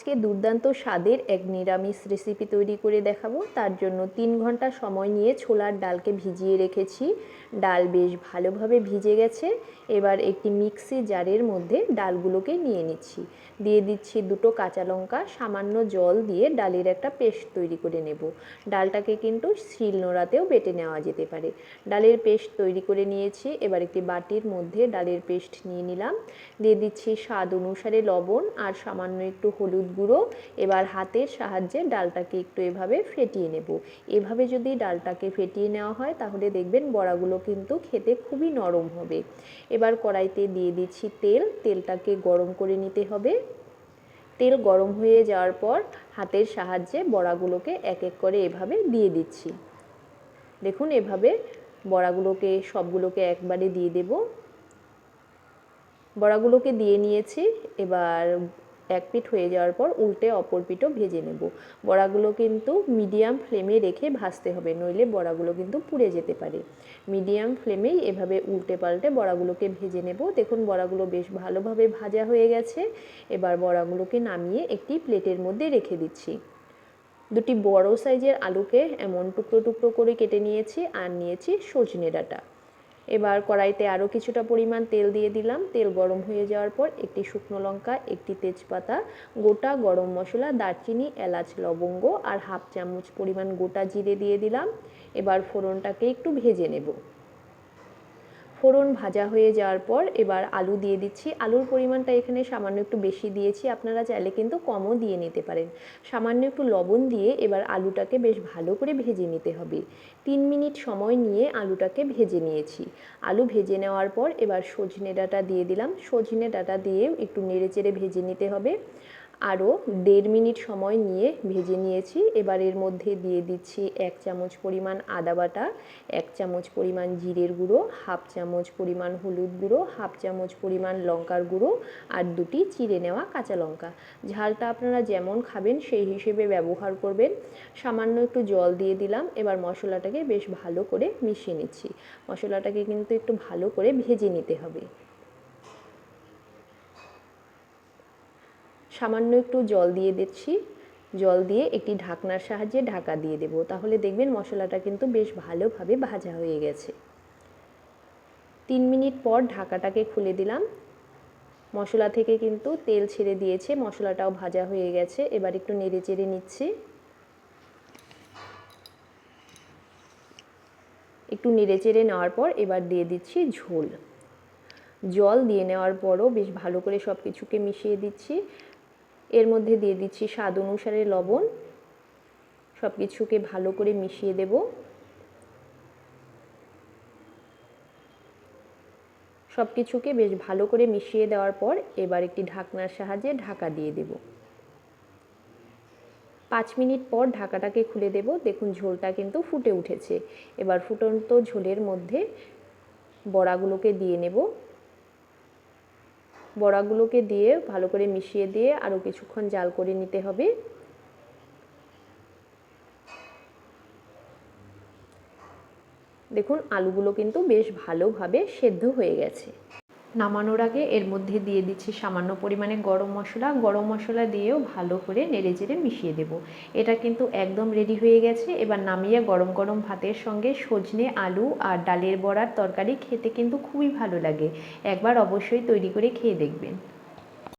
আজকে দুর্দান্ত স্বাদের এক নিরামিষ রেসিপি তৈরি করে দেখাবো। তার জন্য তিন ঘণ্টা সময় নিয়ে ছোলার ডালকে ভিজিয়ে রেখেছি। ডাল বেশ ভালোভাবে ভিজে গেছে। এবার একটি মিক্সি জারের মধ্যে ডালগুলোকে নিয়ে নিচ্ছি। দিয়ে দিচ্ছি দুটো কাঁচা লঙ্কা, সামান্য জল দিয়ে ডালের একটা পেস্ট তৈরি করে নেব। ডালটাকে কিন্তু শিল নোড়াতেও বেটে নেওয়া যেতে পারে। ডালের পেস্ট তৈরি করে নিয়েছি। এবার একটি বাটির মধ্যে ডালের পেস্ট নিয়ে নিলাম। দিয়ে দিচ্ছি স্বাদ অনুসারে লবণ আর সামান্য একটু হলুদ গুঁড়ো। এবার হাতের সাহায্যে ডালটাকে একটু এভাবে ফেটিয়ে নেব। এভাবে যদি ডালটাকে ফেটিয়ে নেওয়া হয়, তাহলে দেখবেন বড়াগুলো কিন্তু খেতে খুবই নরম হবে। এবার কড়াইতে দিয়ে দিচ্ছি তেল। তেলটাকে গরম করে নিতে হবে। তেল গরম হয়ে যাওয়ার পর হাতের সাহায্যে বড়াগুলোকে এক এক করে এভাবে দিয়ে দিচ্ছি। দেখুন, এভাবে বড়াগুলোকে, সবগুলোকে একবারে দিয়ে দেব। বড়াগুলোকে দিয়ে নিয়েছি। এবার এক পিঠ হয়ে যাওয়ার পর উল্টে অপর পিঠও ভেজে নেব। বড়াগুলো কিন্তু মিডিয়াম ফ্লেমে রেখে ভাজতে হবে, নইলে বড়াগুলো কিন্তু পুড়ে যেতে পারে। মিডিয়াম ফ্লেমেই এভাবে উল্টে পাল্টে বড়াগুলোকে ভেজে নেব। দেখুন, বড়াগুলো বেশ ভালোভাবে ভাজা হয়ে গেছে। এবার বড়াগুলোকে নামিয়ে একটি প্লেটের মধ্যে রেখে দিচ্ছি। দুটি বড় সাইজের আলুকে এমন টুকরো টুকরো করে কেটে নিয়েছি আর নিয়েছি সজনে ডাঁটা। এবার কড়াইতে আরও কিছুটা পরিমাণ তেল দিয়ে দিলাম। তেল গরম হয়ে যাওয়ার পর একটি শুকনো লঙ্কা, একটি তেজপাতা, গোটা গরম মশলা, দারচিনি, এলাচ, লবঙ্গ আর হাফ চামচ পরিমাণ গোটা জিরে দিয়ে দিলাম। এবার ফোড়নটাকে একটু ভেজে নেব। ফোড়ন ভাজা হয়ে যাওয়ার পর এবার আলু দিয়ে দিচ্ছি। আলুর পরিমাণটা এখানে সামান্য একটু বেশি দিয়েছি, আপনারা চাইলে কিন্তু কমও দিয়ে নিতে পারেন। সামান্য একটু লবণ দিয়ে এবার আলুটাকে বেশ ভালো করে ভেজে নিতে হবে। তিন মিনিট সময় নিয়ে আলুটাকে ভেজে নিয়েছি। আলু ভেজে নেওয়ার পর এবার সজনে ডাঁটা দিয়ে দিলাম। সজনে ডাঁটা দিয়ে একটু নেড়ে চেড়ে ভেজে নিতে হবে। আরও দেড় মিনিট সময় নিয়ে ভেজে নিয়েছি। এবার এর মধ্যে দিয়ে দিচ্ছি এক চামচ পরিমাণ আদা বাটা, এক চামচ পরিমাণ জিরের গুঁড়ো, হাফ চামচ পরিমাণ হলুদ গুঁড়ো, হাফ চামচ পরিমাণ লঙ্কার গুঁড়ো আর দুটি চিড়ে নেওয়া কাঁচা লঙ্কা। ঝালটা আপনারা যেমন খাবেন সেই হিসেবে ব্যবহার করবেন। সামান্য একটু জল দিয়ে দিলাম, এবার মশলাটাকে বেশ ভালো করে মিশিয়ে নিচ্ছি। মশলাটাকে কিন্তু একটু ভালো করে ভেজে নিতে হবে। সামান্য একটু জল দিয়ে দিচ্ছি। জল দিয়ে একটি ঢাকনার সাহায্যে ঢাকা দিয়ে দেব। তাহলে দেখবেন মশলাটা কিন্তু বেশ ভালোভাবে ভাজা হয়ে গেছে। তিন মিনিট পর ঢাকাটাকে খুলে দিলাম। মশলা থেকে কিন্তু তেল ছেড়ে দিয়েছে, মশলাটাও ভাজা হয়ে গেছে। এবার একটু নেড়ে চেড়ে নিচ্ছি। একটু নেড়ে চেড়ে নেওয়ার পর এবার দিয়ে দিচ্ছি ঝোল। জল দিয়ে নেওয়ার পরও বেশ ভালো করে সব কিছুকে মিশিয়ে দিচ্ছি। এর মধ্যে দিয়ে দিচ্ছি স্বাদ অনুসারে লবণ। সব কিছুকে ভালো করে মিশিয়ে দেব। সব কিছুকে বেশ ভালো করে মিশিয়ে দেওয়ার পর এবার একটি ঢাকনার সাহায্যে ঢাকা দিয়ে দেব। পাঁচ মিনিট পর ঢাকাটাকে খুলে দেব। দেখুন ঝোলটা কিন্তু ফুটে উঠেছে। এবার ফুটন্ত ঝোলের মধ্যে বড়াগুলোকে দিয়ে নেব। বড়াগুলোকে দিয়ে ভালো করে মিশিয়ে দিয়ে আরও কিছুক্ষণ জাল করে নিতে হবে। দেখুন, আলুগুলো কিন্তু বেশ ভালোভাবে সেদ্ধ হয়ে গেছে। নামানোর আগে এর মধ্যে দিয়ে দিচ্ছি সামান্য পরিমাণে গরম মশলা। গরম মশলা দিয়েও ভালো করে নেড়ে চেড়ে মিশিয়ে দেব। এটা কিন্তু একদম রেডি হয়ে গেছে। এবার নামিয়ে গরম গরম ভাতের সঙ্গে সজনে আলু আর ডালের বড়ার তরকারি খেতে কিন্তু খুবই ভালো লাগে। একবার অবশ্যই তৈরি করে খেয়ে দেখবেন।